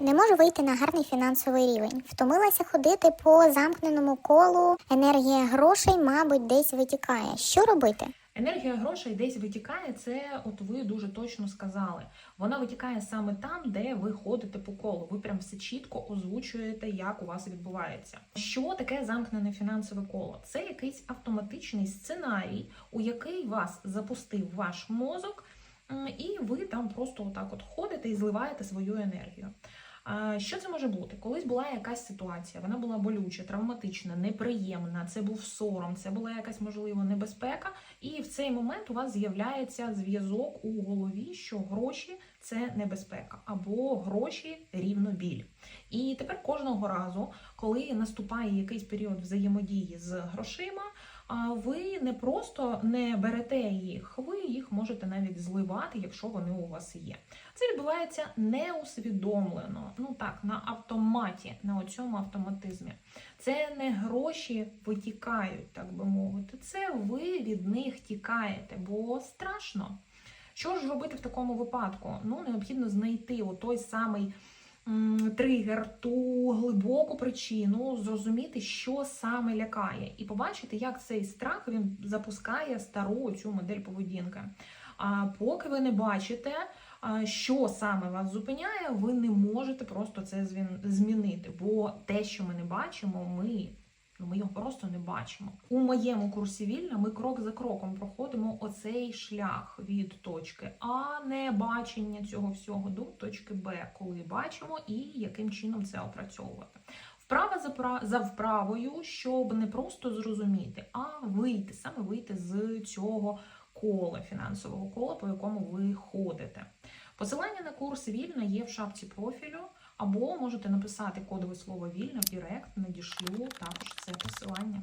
Не можу вийти на гарний фінансовий рівень. Втомилася ходити по замкненому колу. Енергія грошей, мабуть, десь витікає. Що робити? Енергія грошей десь витікає, це от ви дуже точно сказали. Вона витікає саме там, де ви ходите по колу. Ви прям все чітко озвучуєте, як у вас відбувається. Що таке замкнене фінансове коло? Це якийсь автоматичний сценарій, у який вас запустив ваш мозок, і ви там просто отак от ходите і зливаєте свою енергію. Що це може бути? Колись була якась ситуація, вона була болюча, травматична, неприємна. Це був сором, це була якась можливо небезпека. І в цей момент у вас з'являється зв'язок у голові, що гроші це небезпека, або гроші рівно біль. І тепер кожного разу, коли наступає якийсь період взаємодії з грошима, ви не просто не берете їх, ви їх можете навіть зливати, якщо вони у вас є. Це відбувається неусвідомлено, ну так, на автоматі, на цьому автоматизмі. Це не гроші витікають, так би мовити. Це ви від них тікаєте, бо страшно. Що ж робити в такому випадку? Ну, необхідно знайти той самий тригер, ту глибоку причину, зрозуміти, що саме лякає, і побачити, як цей страх він запускає стару цю модель поведінки. А поки ви не бачите, що саме вас зупиняє, ви не можете просто це змінити. Бо те, що ми не бачимо, ми. Ну, ми його просто не бачимо. У моєму курсі вільна ми крок за кроком проходимо оцей шлях від точки А, не бачення цього всього до точки Б, коли бачимо і яким чином це опрацьовувати. Вправа за, пра- за вправою, щоб не просто зрозуміти, а вийти, саме вийти з цього кола, фінансового кола, по якому ви ходите. Посилання на курс вільна є в шапці профілю, або можете написати кодове слово вільно в Директ, надішлю також це посилання.